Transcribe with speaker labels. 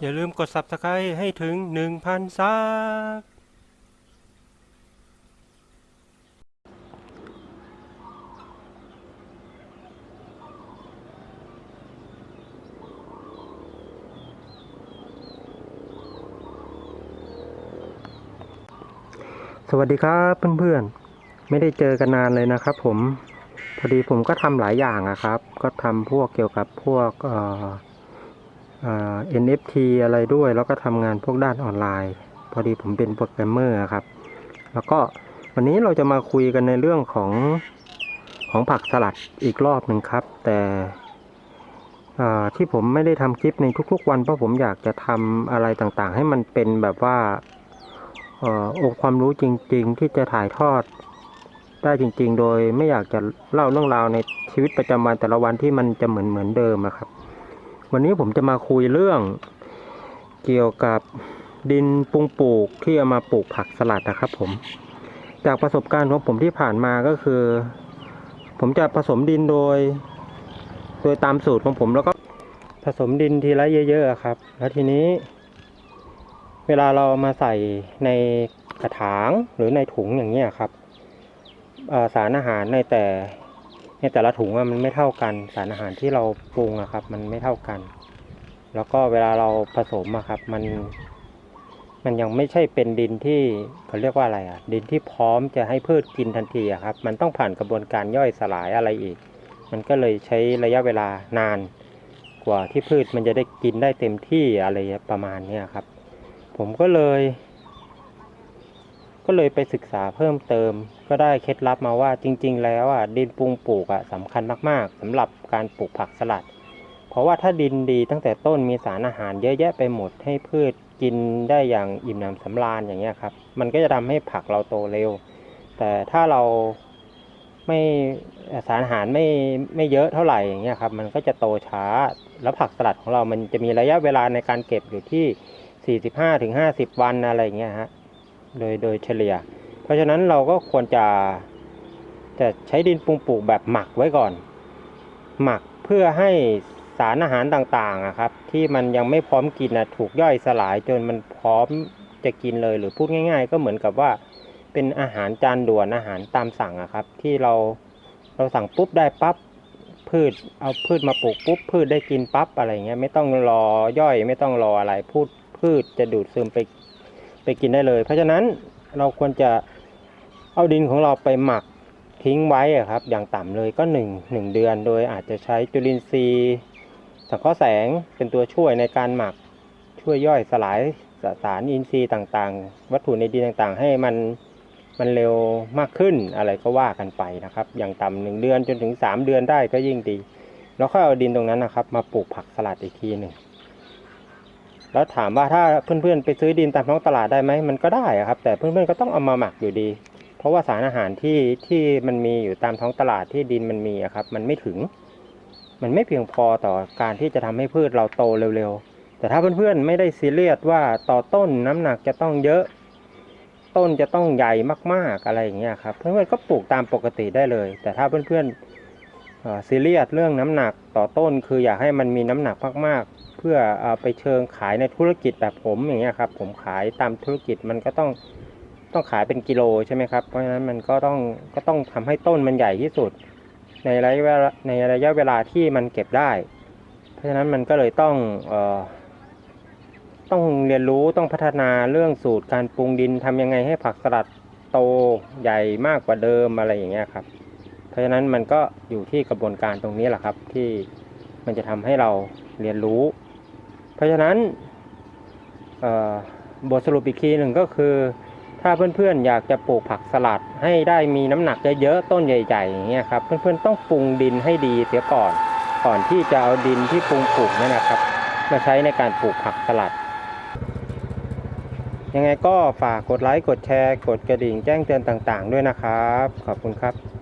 Speaker 1: อย่าลืมกด subscribe ให้ถึง 1,000 ซับสวัสดีครับเพื่อนๆ ไม่ได้เจอกันนานเลยนะครับผม พอดีผมก็ทำหลายอย่างอะครับ ก็ทำพวกเกี่ยวกับพวกเอ่อ NFT อะไรด้วย แล้วก็ทำงานพวกด้านออนไลน์ พอดีผมเป็นโปรแกรมเมอร์ครับ แล้วก็วันนี้เราจะมาคุยกันในเรื่องของของผักสลัดอีกรอบหนึ่งครับ แต่ที่ผมไม่ได้ทำคลิปในทุกๆวันเพราะผมอยากจะทำอะไรต่างๆ ให้มันเป็นแบบว่าองค์ความรู้จริง ๆ ที่จะถ่ายทอดได้จริง ๆ โดยไม่อยากจะเล่าเรื่องราวในชีวิตประจำวันแต่ละวันที่มันจะเหมือนเหมือนเดิมครับ วันนี้ผมจะมาคุยเรื่อง เกี่ยวกับดินปรุงปลูกที่เอามาปลูกผักสลัดนะครับ ผม จากประสบการณ์ของผมที่ผ่านมาก็คือ ผมจะผสมดินโดย โดยตามสูตรของผมแล้วก็ผสมดินทีละเยอะๆครับ แล้วทีนี้ เวลาเรามาใส่ในกระถางหรือในถุงอย่างนี้ครับสารอาหารในแต่ ในแต่ละถุงอะมันไม่เท่ากัน สารอาหารที่เราปรุงอะครับ มันไม่เท่ากัน แล้วก็เวลาเราผสมอะครับ มัน มันยังไม่ใช่เป็นดินที่เขาเรียกว่าอะไรอะดินที่พร้อมจะให้พืชกินทันทีอะครับ มันต้องผ่านกระบวนการย่อยสลายอะไรอีก มันก็เลยใช้ระยะเวลานานกว่าที่พืชมันจะได้กินได้เต็มที่อะไรประมาณนี้ครับ ผมก็เลย ก็เลยไปศึกษาเพิ่มเติม ก็ได้เคล็ดลับมาว่าจริง ๆ แล้วอะดินปรุงปลูกอะสำคัญมากๆสำหรับการปลูกผักสลัด เพราะว่าถ้าดินดีตั้งแต่ต้นมีสารอาหารเยอะแยะไปหมดให้พืชกินได้อย่างอิ่มหนำสำราญอย่างเงี้ยครับ มันก็จะทำให้ผักเราโตเร็ว แต่ถ้าเราไม่สารอาหารไม่ไม่เยอะเท่าไหร่อย่างเงี้ยครับมันก็จะโตช้าแล้วผักสลัดของเรามันจะมีระยะเวลาในการเก็บอยู่ที่ 45ถึง50 วันอะไรเงี้ยฮะ โดยโดยเฉลี่ย เพราะฉะนั้นเราก็ควรจะจะใช้ดินปรุงปลูกแบบหมักไว้ก่อน หมักเพื่อให้สารอาหารต่างๆอะครับ ที่มันยังไม่พร้อมกินนะถูกย่อยสลายจนมันพร้อมจะกินเลยหรือพูดง่าย ๆ ก็เหมือนกับว่าเป็นอาหารจานด่วนอาหารตามสั่งอะครับ ที่เราเราสั่งปุ๊บได้ปั๊บพืชเอาพืชมาปลูกปุ๊บพืชได้กินปั๊บอะไรเงี้ยไม่ต้องรอย่อยไม่ต้องรออะไรพูดพืชจะดูดซึมไป ไปกินได้เลย เพราะฉะนั้นเราควรจะเอาดินของเราไปหมักทิ้งไว้ครับ อย่างต่ำเลยก็หนึ่งหนึ่งเดือน โดยอาจจะใช้จุลินทรีย์สังเคราะห์แสงเป็นตัวช่วยในการหมักช่วยย่อยสลายสสารอินทรีย์ต่างๆ วัตถุในดินต่างๆ ให้มันมันเร็วมากขึ้นอะไรก็ว่ากันไปนะครับ อย่างต่ำหนึ่งเดือนจนถึงสามเดือนได้ก็ยิ่งดี แล้วค่อยเอาดินตรงนั้นนะครับ มาปลูกผักสลัดอีกทีหนึ่ง แล้วถามว่าถ้าเพื่อนๆไปซื้อดินตามท้องตลาดได้ไหมมันก็ได้ครับ แต่เพื่อนๆก็ต้องเอามาหมักอยู่ดี เพราะว่าสารอาหารที่ที่มันมีอยู่ตามท้องตลาดที่ดินมันมีครับ มันไม่ถึง มันไม่เพียงพอต่อการที่จะทำให้พืชเราโตเร็วๆ แต่ถ้าเพื่อนๆไม่ได้ซีเรียสว่าต่อต้นน้ำหนักจะต้องเยอะ ต้นจะต้องใหญ่มากๆอะไรอย่างเงี้ยครับ เพื่อนๆก็ปลูกตามปกติได้เลย แต่ถ้าเพื่อนๆ ซีเรียสเรื่องน้ำหนักต่อต้นคืออยากให้มันมีน้ำหนักมากๆ เพื่อเอาไปเชิงขายในธุรกิจแบบผมอย่างเงี้ยครับ ผมขายตามธุรกิจมันก็ต้องต้องขายเป็นกิโลใช่ไหมครับ เพราะฉะนั้นมันก็ต้องก็ต้องทำให้ต้นมันใหญ่ที่สุด ในระยะเวลาในระยะเวลาที่มันเก็บได้ เพราะฉะนั้นมันก็เลยต้องเอ่อต้องเรียนรู้ต้องพัฒนาเรื่องสูตรการปรุงดินทำยังไงให้ผักสลัดโตใหญ่มากกว่าเดิมอะไรอย่างเงี้ยครับ เพราะฉะนั้นมันก็อยู่ที่กระบวนการตรงนี้แหละครับ ที่มันจะทำให้เราเรียนรู้ เพราะฉะนั้นบทสรุปอีกทีหนึ่งก็คือ ถ้าเพื่อนๆอยากจะปลูกผักสลัดให้ได้มีน้ำหนักเยอะๆต้นใหญ่ๆอย่างเงี้ยครับเพื่อนๆต้องปรุงดินให้ดีเสียก่อน ก่อนที่จะเอาดินที่ปรุงปลูกนี่นะครับ มาใช้ในการปลูกผักสลัดยังไงก็ฝากกดไลค์ กดแชร์ กดกระดิ่งแจ้งเตือนต่างๆ ด้วยนะครับ ขอบคุณครับ